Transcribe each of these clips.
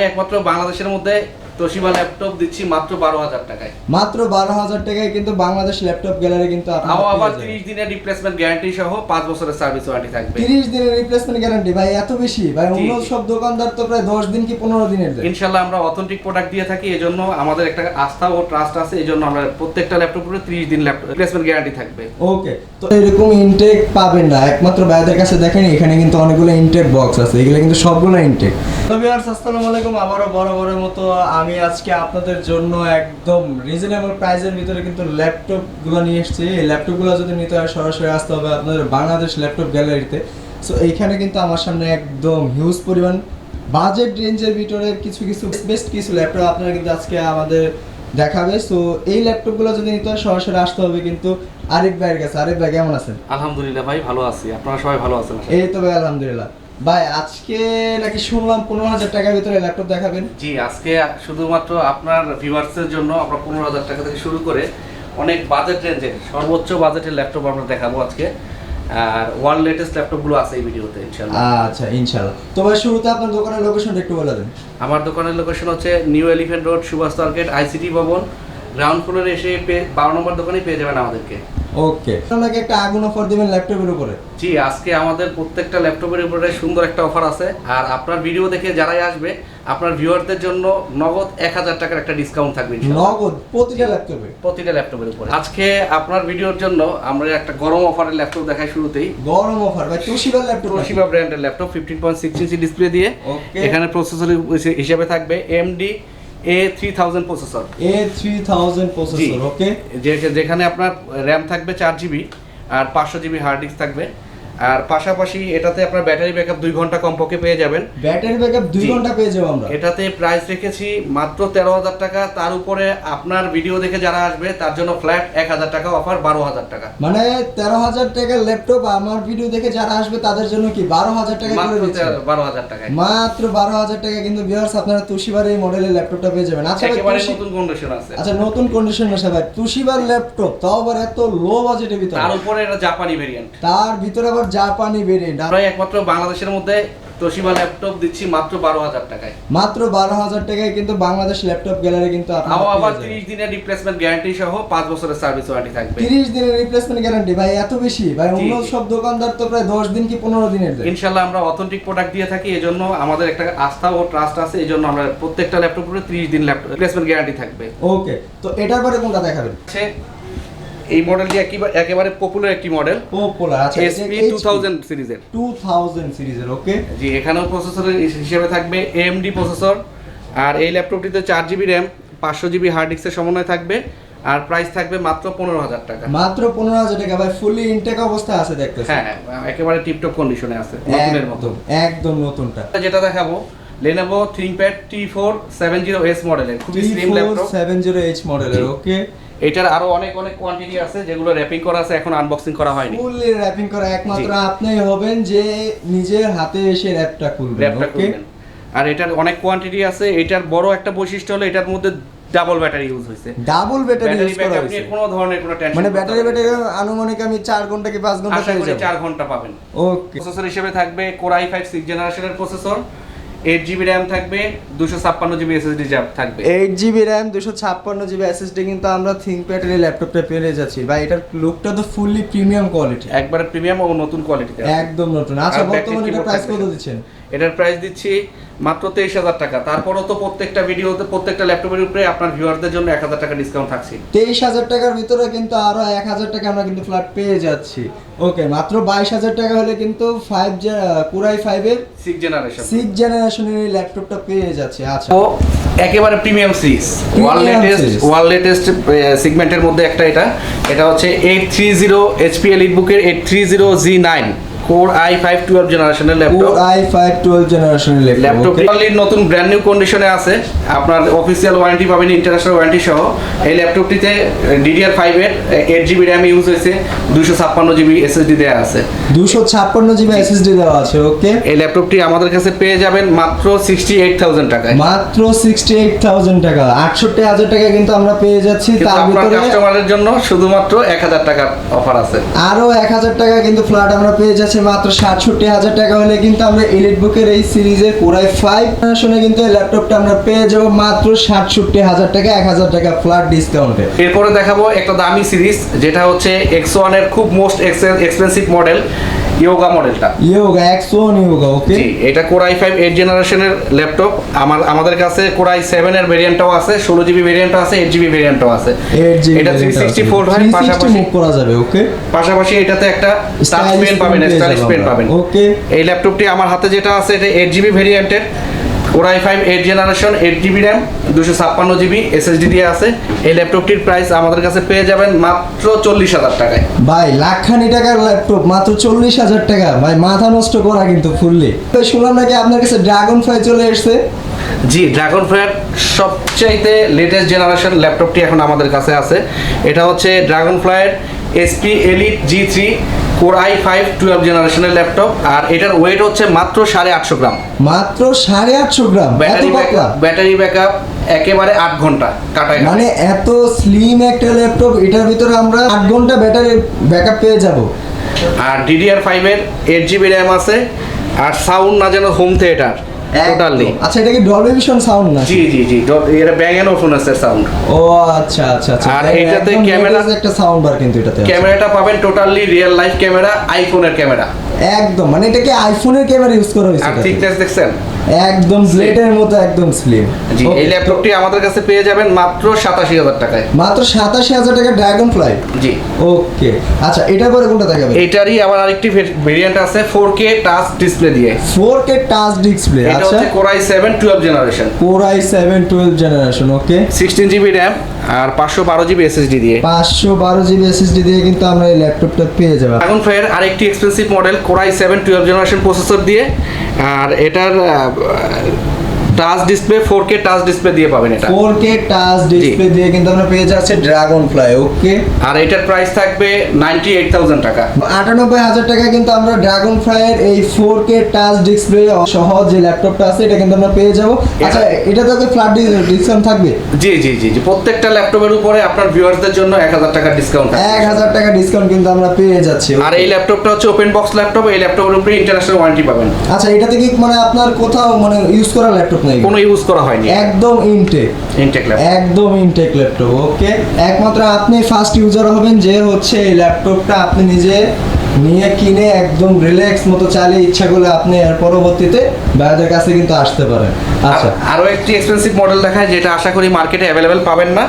একমাত্র বাংলাদেশের মধ্যে তোশিবা ল্যাপটপ দিচ্ছি মাত্র বারো হাজার টাকায়। মাত্র বারো হাজার টাকায় কিন্তু বাংলাদেশ ল্যাপটপ গ্যালারি কিন্তু তাও আবার তিরিশ দিনের রিপ্লেসমেন্ট গ্যারান্টি সহ পাঁচ বছরের সার্ভিস ওয়ারেন্টি থাকবে। তিরিশ দিনের রিপ্লেসমেন্ট গ্যারান্টি ভাই এত বেশি? ভাই অন্য সব দোকানদার তো প্রায় দশ দিন কি পনেরো দিনের ইনশাল্লাহ আমরা অথেন্টিক প্রোডাক্ট দিয়ে থাকি এই জন্য আমাদের একটা আস্থা ও ট্রাস্ট আছে এই জন্য আমরা প্রত্যেকটা ল্যাপটপ উপরে ত্রিশ দিন ল্যাপটপ রিপ্লেসমেন্ট গ্যারান্টি থাকবে। ওকে তো এরকম ইনটেক পাবেন না একমাত্র ভাইদের কাছে দেখেন এখানে কিন্তু অনেকগুলো ইনটেক বক্স আছে এগুলো কিন্তু সবগুলো ইনটেক তো ভিউয়ার্স আসসালামু আলাইকুম আবারও বড় বড় মতো আমি আজকে আপনাদের জন্য একদম রিজনেবল প্রাইসের ভিতরে কিন্তু ল্যাপটপগুলো নিয়ে এসেছি। এই ল্যাপটপগুলো যদি নিতে হয় সরাসরি আসতে হবে আপনাদের বাংলাদেশ ল্যাপটপ গ্যালারিতে সো এইখানে কিন্তু আমার সামনে একদম হিউজ পরিমাণ বাজেট রেঞ্জের ভিতরে কিছু কিছু বেস্ট কিছু ল্যাপটপ আপনারা কিন্তু আজকে আমাদের দেখাবে। সো এই ল্যাপটপগুলো যদি নিতে হয় সরাসরি আসতে হবে কিন্তু আরিফ ভাইয়ের কাছে। আরিফ ভাই কেমন আছেন? আলহামদুলিল্লাহ ভাই ভালো আছি। আপনারা সবাই ভালো আছেন? এই তো ভাই আলহামদুলিল্লাহ। ভাই আজকে নাকি শুনলাম পনেরো হাজার টাকার ভিতরে ল্যাপটপ দেখাবেন। জি আজকে শুধুমাত্র আপনার ভিউয়ার্সের জন্য আমরা পনেরো হাজার টাকা থেকে শুরু করে অনেক বাজেট রেঞ্জের সর্বোচ্চ বাজেটের ল্যাপটপ আমরা দেখাবো আজকে। আর ওয়ার্ল্ড লেটেস্ট ল্যাপটপগুলো আছে এই ভিডিওতে ইনশাল্লাহ আচ্ছা ইনশাআল্লাহ। তো ভাই শুরুতে আপনার দোকানের লোকেশনটা একটু বলে দেন। আমার দোকানের লোকেশন হচ্ছে New Elephant Road Subhash market ICT Bhaban. Ground ফ্লোরে এসে বারো নম্বর দোকানেই পেয়ে যাবেন আমাদেরকে। ওকে আপনাকে একটা আগুন অফার দিবেন ল্যাপটপের উপরে। জি আজকে আমাদের প্রত্যেকটা ল্যাপটপের উপরে সুন্দর একটা অফার আছে। আর আপনার ভিডিও দেখে যারাই আসবে আপনার ভিউয়ারদের জন্য নগদ এক হাজার টাকার একটা ডিসকাউন্ট থাকবে নগদ? প্রতিটা ল্যাপটপে প্রতিটা ল্যাপটপের উপরে। আজকে আপনার ভিডিওর জন্য আমরা একটা গরম অফারের ল্যাপটপ দেখাই শুরুতেই। গরম অফার ভাই তোশিবার ল্যাপটপ তোশিবা ব্র্যান্ডের laptop fifteen point six inch display দিয়ে। এখানে প্রসেসর হিসেবে থাকবে AMD A three thousand processor A three thousand processor okay যেখানে আপনার র্যাম থাকবে চার জিবি আর পাঁচশো জিবি হার্ড ডিস্ক থাকবে। আর পাশাপাশি এটাতে আপনার ব্যাটারি ব্যাকআপ দুই ঘণ্টা কমপক্ষে পেয়ে যাবেন। ব্যাটারি ব্যাকআপ দুই ঘণ্টা পেয়ে যাব আমরা। এটাতে প্রাইস রেখেছি মাত্র তেরো হাজার টাকা। তার উপরে আপনার ভিডিও দেখে যারা আসবে তার জন্য ফ্ল্যাট এক হাজার টাকা অফার বারো হাজার টাকা। মানে তেরো হাজার টাকার ল্যাপটপ আমার ভিডিও দেখে যারা আসবে তাদের জন্য কি বারো হাজার টাকা করে বারো হাজার টাকায়। মাত্র বারো হাজার টাকা কিন্তু ভিউয়ার্স আপনারা তুষিবার এই মডেলের ল্যাপটপটা পেয়ে যাবেন। আচ্ছা একেবারে নতুন কন্ডিশন আছে। আচ্ছা নতুন কন্ডিশন আছে ভাই। তুষিবার ল্যাপটপ তাও আবার এত লো বাজেটের ভিতরে। তার উপরে এটা জাপানি ভেরিয়েন্ট তার ভিতরে আবার জাপানি ভেরিয়েন্ট আমরা একমাত্র বাংলাদেশের মধ্যে তোশিবা ল্যাপটপ দিচ্ছি মাত্র বারো হাজার টাকায়। মাত্র বারো হাজার টাকায় কিন্তু বাংলাদেশ ল্যাপটপ গ্যালারি কিন্তু তাও আবার তিরিশ দিনের রিপ্লেসমেন্ট গ্যারান্টি সহ পাঁচ বছরের সার্ভিস ওয়ারেন্টি থাকবে। তিরিশ দিনের রিপ্লেসমেন্ট গ্যারান্টি ভাই এত বেশি? ভাই অন্য সব দোকানদার তো প্রায় দশ দিন কি পনেরো দিনের দেয়। ইনশাল্লাহ আমরা অথেন্টিক প্রোডাক্ট দিয়ে থাকি এই জন্য আমাদের একটা আস্থা ও ট্রাস্ট আছে এই জন্য আমরা প্রত্যেকটা ল্যাপটপ উপরে ত্রিশ দিন ল্যাপটপ রিপ্লেসমেন্ট গ্যারান্টি থাকবে। ওকে তো এটার পরে কোনটা দেখাবেন? এই মডেলটি একেবারে পপুলার একটি মডেল পপুলার আচ্ছা এসপি টু থাউজেন্ড সিরিজের টু থাউজেন্ড সিরিজের ওকে জি এখানেও প্রসেসরের হিসেবে থাকবে এএমডি প্রসেসর আর এই ল্যাপটপটিতে চার জিবি র্যাম পাঁচশো জিবি হার্ড ডিস্কের সমন্বয় থাকবে আর প্রাইস থাকবে মাত্র পনেরো হাজার টাকা। মাত্র পনেরো হাজার টাকা ভাই ফুলি ইনটেক অবস্থা আছে দেখতেছি। হ্যাঁ একেবারে টিপটপ কন্ডিশনে আছে নতুনের মতো। একদম একদম নতুনটা। যেটা দেখাবো Lenovo ThinkPad T four seven zero S মডেলের খুবই slim laptop seven zero H মডেলের ওকে এটার আরও অনেক অনেক কোয়ান্টিটি আছে যেগুলো র্যাপিং করা আছে এখন আনবক্সিং করা হয়নি। ফুললি র্যাপিং করা একমাত্র আপনিই হবেন যে নিজের হাতে এসে র্যাপটা খুলবেন র্যাপটা ওকে আর এটার অনেক কোয়ান্টিটি আছে এটার বড় একটা বৈশিষ্ট্য হলো এটার মধ্যে ডাবল ব্যাটারি ইউজ হয়েছে। ডাবল ব্যাটারি ইউজ করা হয়েছে। কোনো ধরনের কোনো টেনশন মানে ব্যাটারি ব্যাটারি আনুমানিক আমি চার ঘণ্টা কি পাঁচ ঘণ্টা আশা পেয়ে করি চার ঘণ্টা পাবেন। ওকে প্রসেসর হিসেবে থাকবে আই ফাইভ সিক্স জেনারেশনের প্রসেসর এইট জিবি র্যাম থাকবে দুশো ছাপ্পান্ন জিবি এসএসডি থাকবে। এইট জিবি র্যাম দুশো ছাপ্পান্ন জিবি এসএসডি কিন্তু আমরা থিঙ্কপ্যাডের এই ল্যাপটপটা পেয়ে যাচ্ছি। ভাই এটার লুকটা তো ফুললি প্রিমিয়াম কোয়ালিটি একবারে প্রিমিয়াম ও নতুন কোয়ালিটি একদম নতুন। আচ্ছা বর্তমানে এটা প্রাইস কত দিচ্ছেন? এটার প্রাইস দিচ্ছি মাত্র তেইশ হাজার টাকা। তারপরও তো প্রত্যেকটা ভিডিওতে প্রত্যেকটা ল্যাপটপের উপরে আপনার ভিউয়ারদের জন্য এক হাজার টাকা ডিসকাউন্ট থাকছে। তেইশ হাজার টাকার ভিতরে কিন্তু আরও এক হাজার টাকা আমরা কিন্তু ফ্ল্যাট পেয়ে যাচ্ছি। ওকে মাত্র বাইশ হাজার টাকা হলে কিন্তু ফাইভ পুরাই ফাইভের সিক্স জেনারেশন সিক্স জেনারেশনের এই ল্যাপটপটা পেয়ে যাচ্ছে। আচ্ছা। ও একেবারে প্রিমিয়াম সিরিজ Premium লেটেস্ট। ওয়াল লেটেস্ট সেগমেন্টের মধ্যে একটা এটা। এটা হচ্ছে eight three zero HP elite বুকের eight three zero G nine core I five twelve জেনারেশনের ল্যাপটপ আই ফাইভ টুয়েলভ জেনারেশনের ল্যাপটপ ল্যাপটপ নতুন ব্র্যান্ড নিউ কন্ডিশনে আছে। আপনার অফিসিয়াল ওয়ারেন্টি পাবেন ইন্টারন্যাশনাল ওয়ারেন্টি সহ। এই ল্যাপটপটিতে ডিডিআর ফাইভ এর এইট জিবি র্যাম ইউজ হয়েছে। দুশো ছাপ্পান্ন জিবি এসএসডি দেওয়া আছে। দুশো ছাপ্পান্ন জিবি এসএসডি দেওয়া আছে ওকে এই ল্যাপটপটি আমাদের কাছে পেয়ে যাবেন মাত্র সিক্সটি এইট থাউজেন্ড টাকায়। মাত্র সিক্সটি এইট থাউজেন্ড টাকা। আটষট্টি হাজার টাকা কিন্তু আমরা পেয়ে যাচ্ছি তার ভিতরে কাস্টমারের জন্য শুধুমাত্র এক হাজার টাকার অফার আছে। আরও এক হাজার টাকা কিন্তু ফ্ল্যাট আমরা পেয়ে যাচ্ছি মাত্র সাতষট্টি হাজার টাকা হলে কিন্তু আমরা এলিট বুকের এই সিরিজের কোরাই ফাইভ শুনে কিন্তু এই ল্যাপটপটা আমরা পেয়ে যাব মাত্র সাতষট্টি হাজার টাকা, এক হাজার টাকা ফ্ল্যাট ডিসকাউন্টে এরপরে দেখাবো একটা দামি সিরিজ যেটা হচ্ছে এক্স ওয়ানের খুব মোস্ট এক্সপেন্সিভ মডেল ইয়োগা মডেলটা। ইয়োগা X1 ইয়োগা ওকে জি এটা কোর ফাইভ এইট জেনারেশনের ল্যাপটপ আমার আমাদের কাছে কোরাই সেভেনের ভেরিয়েন্টটাও আছে ষোলো জিবি ভেরিয়েন্টও আছে এইট জিবি ভেরিয়েন্টও আছে। এটা থ্রি সিক্সটি ফোল্ড হয় পাশাপাশি মুভ করা যাবে ওকে পাশাপাশি এটাতে একটা টাচ পেন পাবেন স্টাইলিশ পেন পাবেন। ওকে এই ল্যাপটপটি আমার হাতে যেটা আছে এটা এইট জিবি ভেরিয়েন্টের core i five eight generation eight GB RAM দুশো ছাপ্পান্ন জিবি এসএসডি দিয়ে আছে। এই ল্যাপটপটির প্রাইস আমাদের কাছে পেয়ে যাবেন মাত্র চল্লিশ হাজার টাকায়। ভাই লাখখানি টাকার ল্যাপটপ মাত্র চল্লিশ হাজার টাকা। ভাই মাথা নষ্ট করা কিন্তু ফুললি তো শুনলাম নাকি আপনার কাছে ড্রাগন ফ্লাই চলে এসছে? জি ড্রাগন ফ্লাইয়ের সবচাইতে লেটেস্ট জেনারেশন ল্যাপটপটি এখন আমাদের কাছে আছে। এটা হচ্ছে ড্রাগন ফ্লাইয়ের SP elite G three core I five twelve জেনারেশনের ল্যাপটপ আর এটার ওয়েট হচ্ছে মাত্র সাড়ে আটশো গ্রাম। মাত্র সাড়ে আটশো gram battery backup battery backup একেবারে আট ঘণ্টা কাটায় মানে এত স্লিম একটা ল্যাপটপ এটার ভিতরে আমরা আট ঘণ্টা ব্যাটারি ব্যাকআপ পেয়ে যাব। আর ডিডিআর ফাইভের এইট জিবি র্যাম আছে আর সাউন্ড না যেন হোম থিয়েটার টোটালি আচ্ছা এটা কি ডলবি ভিশন সাউন্ড না জি জি জি এটা ব্যাং এন্ড আছে সাউন্ড ও আচ্ছা আচ্ছা আচ্ছা। আর এটাতে ক্যামেরা- একটা সাউন্ড বার কিন্তু এটাতে ক্যামেরাটা পাবেন টোটালি রিয়েল লাইফ ক্যামেরা আইফোনের ক্যামেরা একদম মানে এটা কি আইফোনের ক্যামেরা ইউজ করা হয়েছে আর? থিকনেস দেখছেন? একদম ব্লেডের মতো একদম স্লিম জি এই ল্যাপটপটি আমাদের কাছে পেয়ে যাবেন মাত্র সাতাশি হাজার টাকায়। মাত্র সাতাশি হাজার টাকা ড্রাগন ফ্লাই জি। ওকে আচ্ছা এটার পরে কোনটা দেখাবে এইটারই আবার আরেকটি ভেরিয়েন্ট আছে ফোর কে টাচ ডিসপ্লে দিয়ে। ফোর কে টাচ ডিসপ্লে এটা আচ্ছা। হচ্ছে core i seven twelve generation okay sixteen GB RAM আর পাঁচশো বারো জিবি এসএসডি দিয়ে। পাঁচশো বারো জিবি এসএসডি দিয়ে কিন্তু আমরা এই ল্যাপটপটা পেয়ে যাব। এখন ফের আরেকটি expensive model core i seven twelve generation processor দিয়ে। আর এটার touch display four K touch display দিয়ে পাবেন এটা। ফোর কে টাচ ডিসপ্লে দিয়ে কিন্তু আমরা পেয়ে যাচ্ছে ড্রাগন ফ্লাই ওকে আর এটার প্রাইস থাকবে নাইনটি এইট থাউজেন্ড টাকা। আটানব্বই হাজার টাকা কিন্তু আমরা ড্রাগন ফ্লাইয়ের এই ফোর কে টাচ ডিসপ্লে সহ যে ল্যাপটপটা আছে এটা কিন্তু আমরা পেয়ে যাব। আচ্ছা এটা তো ফ্ল্যাট ডিসকাউন্ট থাকবে? জি জি জি জি। প্রত্যেকটা ল্যাপটপের উপরে আপনার ভিউয়ার্সদের জন্য এক হাজার টাকা ডিসকাউন্ট এক হাজার টাকা ডিসকাউন্ট কিন্তু আমরা পেয়ে যাচ্ছি আর এই ল্যাপটপটা হচ্ছে ওপেন বক্স ল্যাপটপ এই ল্যাপটপের উপরে ইন্টারন্যাশনাল ওয়ারেন্টি পাবেন। আচ্ছা এটাতে কি মানে আপনার কোথাও মানে ইউজ করা ল্যাপটপ নেই। কোনো ইউজ করা হয়নি। একদম ইনটেক ইনটেক ল্যাপটপ একদম ইনটেক ল্যাপটপ ওকে একমাত্র আপনি ফার্স্ট ইউজার হবেন যে হচ্ছে এই ল্যাপটপটা আপনি নিজে নিয়ে কিনে একদম রিল্যাক্স মতো চালিয়ে ইচ্ছা করলে আপনি এর পরবর্তীতে বাইরের কাছে কিন্তু আসতে পারেন। আচ্ছা। আরও একটি এক্সপেন্সিভ মডেল দেখায় যেটা আশা করি মার্কেটে অ্যাভেলেবেল পাবেন না।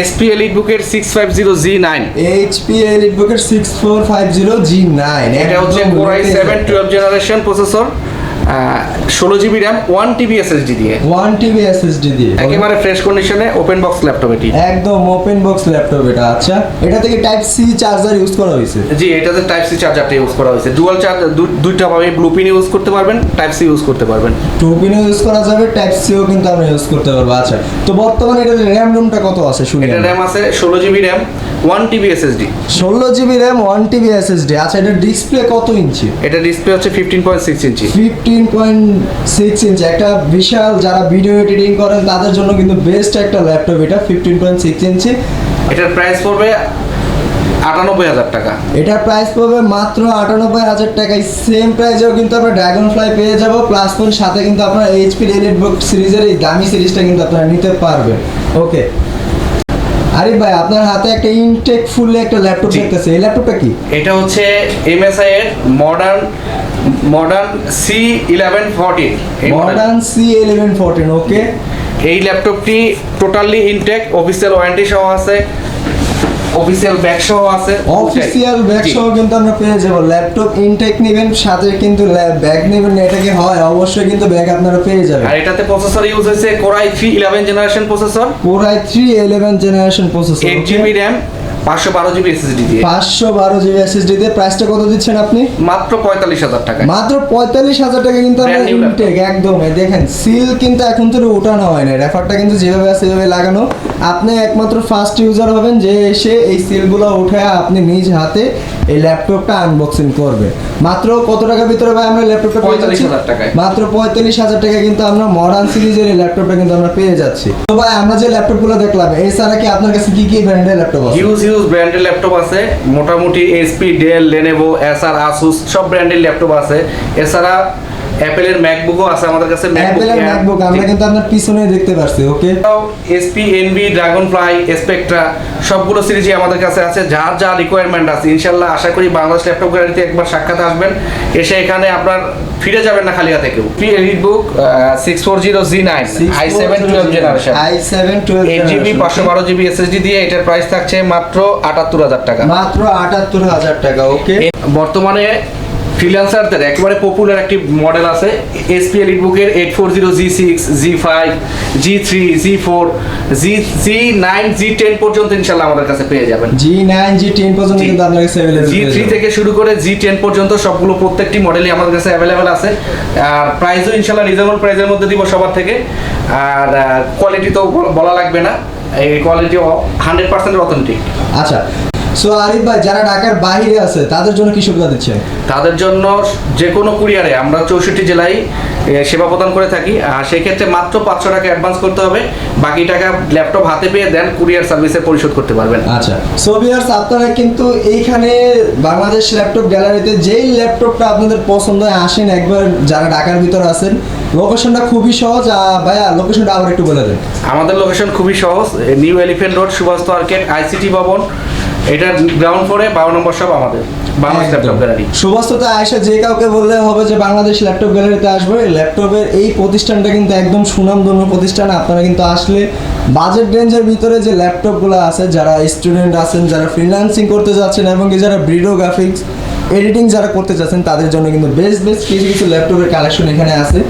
এসপি এলিট বুকের six five zero G nine HP এলিটবুকের six four five zero G nine এটা হচ্ছে core i seven twelve generation processor ষোলো GB RAM one TB SSD দিয়ে। ওয়ান টিবি এসএসডি দিয়ে। একেবারে ফ্রেশ কন্ডিশনে ওপেন বক্স ল্যাপটপ এটি। একদম ওপেন বক্স ল্যাপটপ এটা আচ্ছা। এটা থেকে টাইপ সি চার্জার ইউজ করা হয়েছে। জি এটাতে টাইপ সি চার্জারটা ইউজ করা হয়েছে। ডুয়াল চার্জার দুইটা ভাবে ব্লুপিন ইউজ করতে পারবেন টাইপ সি ইউজ করতে পারবেন। টু পিনও ইউজ করা যাবে টাইপ সিও কিন্তু আমরা ইউজ করতে পারব আচ্ছা। তো বর্তমানে এটা র্যাম রুমটা কত আছে শুনি এটা র্যাম আছে ষোলো GB RAM one TB SSD ষোলো GB RAM one TB SSD আচ্ছা এটা ডিসপ্লে কত ইঞ্চি? এটা ডিসপ্লে হচ্ছে fifteen point six inch. Fifteen point six inch. একটা বিশাল যারা ভিডিও এডিটিং করেন তাদের জন্য কিন্তু বেস্ট একটা ল্যাপটপ এটা ফিফটিন পয়েন্ট সিক্স ইঞ্চি। এটার প্রাইস পড়বে আটানব্বই হাজার টাকা। এটার প্রাইস পড়বে মাত্র আটানব্বই হাজার টাকায়। সেম প্রাইসেও কিন্তু আমরা ড্রাগন ফ্লাই পেয়ে যাব প্লাস পয়েন্ট সাথে কিন্তু আপনারা এইচপি এলিট বুক সিরিজের এই দামি সিরিজটা কিন্তু আপনারা নিতে পারবেন। ওকে আরিফ ভাই আপনার হাতে একটা ইনটেক ফুল একটা ল্যাপটপ। দেখতেছে। এই ল্যাপটপটা কি? এটা হচ্ছে এমএসআই এর modern modern C eleven fourteen modern C eleven fourteen okay এই ল্যাপটপটি টোটালি ইনটেক অফিসিয়াল ওয়ারেন্টি সহ আছে। অফিসিয়াল ব্যাগ সহ আছে। Official bag. সহ কিন্তু আমরা পেয়ে যাব। ল্যাপটপ ইনটেক নেবেন সাথে কিন্তু ব্যাগ নেবেন এটা কি হয়? অবশ্যই কিন্তু ব্যাগ আপনারা পেয়ে যাবেন। আর এটাতে প্রসেসর ইউজ হয়েছে core i three eleven generation processor core i three eleven generation processor eight GB RAM পাঁচশো বারো জিবি এসএসডি দিয়ে। পাঁচশো বারো জিবি এসএসডি দিয়ে। প্রাইসটা কত দিচ্ছেন আপনি? মাত্র পঁয়তাল্লিশ হাজার টাকা মাত্র পঁয়তাল্লিশ হাজার টাকা কিন্তু আমরা. ইনটেক একদম। দেখেন সিল কিন্তু এখন উঠানো হয় না। রেফারটা কিন্তু যেভাবে আছে সেভাবে লাগানো। আপনি একমাত্র ফার্স্ট ইউজার হবেন যে এসে এই সিলগুলো উঠে আপনি নিজ হাতে এই ল্যাপটপটা আনবক্সিং করবে। মাত্র কত টাকার ভিতরে ভাই আমরা ল্যাপটপটা পেয়ে যাচ্ছি? 45,000 টাকায়। মাত্র পঁয়তাল্লিশ হাজার টাকা কিন্তু আমরা মডার্ন সিরিজের এই ল্যাপটপটা কিন্তু আমরা পেয়ে যাচ্ছি। তো ভাই আমরা যে ল্যাপটপগুলো দেখলাম এছাড়া কি আপনার কাছে কি কি ব্র্যান্ডের ল্যাপটপ আছে? হিউজ হিউজ ব্র্যান্ডের ল্যাপটপ আছে। মোটামুটি HP Dell Lenovo Acer Asus সব ব্র্যান্ডের ল্যাপটপ আছে। এছাড়া অ্যাপেলের ম্যাকবুকও আছে আমাদের কাছে অ্যাপেলের ম্যাকবুক আমরা কিন্তু আপনার পিছনে দেখতে পাচ্ছি okay? HP Envy Dragonfly Spectre সবগুলো সিরিজই আমাদের কাছে আছে। যার যা রিকোয়ারমেন্ট আছে ইনশাল্লাহ আশা করি বাংলাদেশ ল্যাপটপ গ্যালারিতে একবার সাক্ষাৎ আসবেন। এসে এখানে আপনার ফিরে যাবেন না খালি হাতে কেউ P EliteBook six four zero G nine i seven twelve generation i seven twelve eight GB পাঁচশো বারো জিবি এসএসডি দিয়ে এটার প্রাইস থাকছে মাত্র আটাত্তর হাজার টাকা। মাত্র আটাত্তর হাজার টাকা ওকে? বর্তমানে ফ্রিল্যান্সারদের একেবারে পপুলার একটি মডেল আছে এসপি এলিট বুকের eight four zero G six G five G three G four G G nine G ten পর্যন্ত ইনশাল্লাহ আমাদের কাছে পেয়ে যাবেন। জি নাইন জি টেন পর্যন্ত জি- কিন্তু আপনার কাছে জি থ্রি থেকে শুরু করে জি টেন পর্যন্ত সবগুলো প্রত্যেকটি মডেলই আমাদের কাছে অ্যাভেলেবেল আছে। আর প্রাইসও ইনশাল্লাহ রিজনেবল প্রাইসের মধ্যে দিব সবার থেকে। আর কোয়ালিটি তো বলা লাগবে না। এই কোয়ালিটি হান্ড্রেড পার্সেন্ট অথেন্টিক আচ্ছা সো আরিফ ভাই যারা ঢাকার বাইরে আছে তাদের জন্য কি সুবিধা দিচ্ছেন তাদের জন্য যে কোনো কুরিয়ারে আমরা চৌষট্টি জেলায় সেবা প্রদান করে থাকি। আর সেক্ষেত্রে মাত্র পাঁচশো টাকা অ্যাডভান্স করতে হবে। বাকি টাকা ল্যাপটপ হাতে পেয়ে দেন কুরিয়ার সার্ভিসে পরিশোধ করতে পারবেন। আচ্ছা। সো ভিউয়ার্স আপনারা কিন্তু এইখানে বাংলাদেশ ল্যাপটপ গ্যালারিতে যেই ল্যাপটপটা আপনাদের পছন্দ হয় আসেন একবার যারা ঢাকার ভিতরে আছেন লোকেশনটা খুবই সহজ। ভাইয়া লোকেশনটা আবার একটু বলে দেন। আমাদের লোকেশন খুবই সহজ। New Elephant Road Subhash Market ICT ভবন এটার গ্রাউন্ড ফ্লোরে বারো নম্বর সব আমাদের। বাংলাদেশ ল্যাপটপ গ্যালারি সুবাস্ততে আয়সা যে কাউকে বললে হবে যে বাংলাদেশ ল্যাপটপ গ্যালারিতে আসবে ল্যাপটপের এই প্রতিষ্ঠানটা কিন্তু একদম সুনামধন্য প্রতিষ্ঠান। আপনারা কিন্তু আসলে বাজেট রেঞ্জের ভিতরে যে ল্যাপটপগুলো আছে যারা স্টুডেন্ট আছেন যারা ফ্রিল্যান্সিং করতে যাচ্ছেন এবং কি যারা ভিডিও গ্রাফিক্স এডিটিং যারা করতে চাচ্ছেন তাদের জন্য কিন্তু বেস্ট বেস্ট কিছু কিছু ল্যাপটপের কালেকশন এখানে আছে।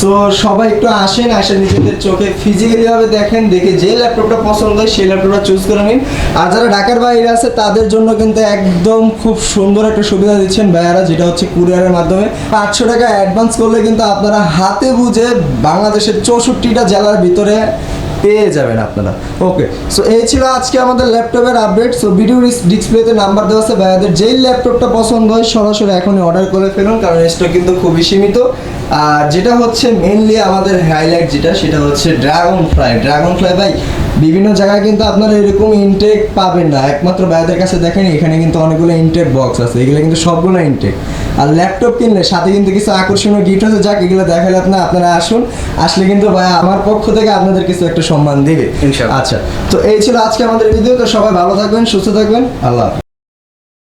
সো সবাই একটু আসেন, আসে নিজেদের চোখে। ফিজিক্যালি ভাবে দেখেন, দেখে যে ল্যাপটপটা পছন্দ হয়, সেই ল্যাপটপটা চুজ করে নিন। আর যারা ঢাকার বাইরে আছে, তাদের জন্য কিন্তু একদম খুব সুন্দর একটা সুবিধা দিচ্ছেন ভাইয়ারা, যেটা হচ্ছে কুরিয়ারের মাধ্যমে। পাঁচশো টাকা অ্যাডভান্স করলে কিন্তু আপনারা হাতে বুঝে বাংলাদেশের চৌষট্টিটা জেলার ভিতরে পেয়ে যাবেন আপনারা। ওকে সো এই ছিল আজকে আমাদের ল্যাপটপের আপডেট সো ভিডিও ডিসপ্লেতে নাম্বার দেওয়া আছে। ভাইয়াদের যেই ল্যাপটপটা পছন্দ হয়, সরাসরি এখনই অর্ডার করে ফেলুন, কারণ স্টক কিন্তু খুবই সীমিত। আর যেটা হচ্ছে মেনলি আমাদের হাইলাইট যেটা সেটা হচ্ছে ড্রাগন ফ্লাই ড্রাগন ফ্লাই ভাই বিভিন্ন জায়গায় কিন্তু আপনারা এরকম ইনটেক পাবেন না। একমাত্র ভাইয়াদের কাছে দেখেন এখানে কিন্তু অনেকগুলো ইনটেক বক্স আছে। এগুলো কিন্তু সবগুলো ইনটেক আর ল্যাপটপ কিনলে সাথে কিন্তু কিছু আকর্ষণীয় গিফট আছে। যাক এগুলো দেখালে আপনার আপনারা আসুন। আসলে কিন্তু ভাই আমার পক্ষ থেকে আপনাদের কিছু একটা সম্মান দিবে। আচ্ছা তো এই ছিল আজকে আমাদের ভিডিও তো সবাই ভালো থাকবেন সুস্থ থাকবেন। আল্লাহ।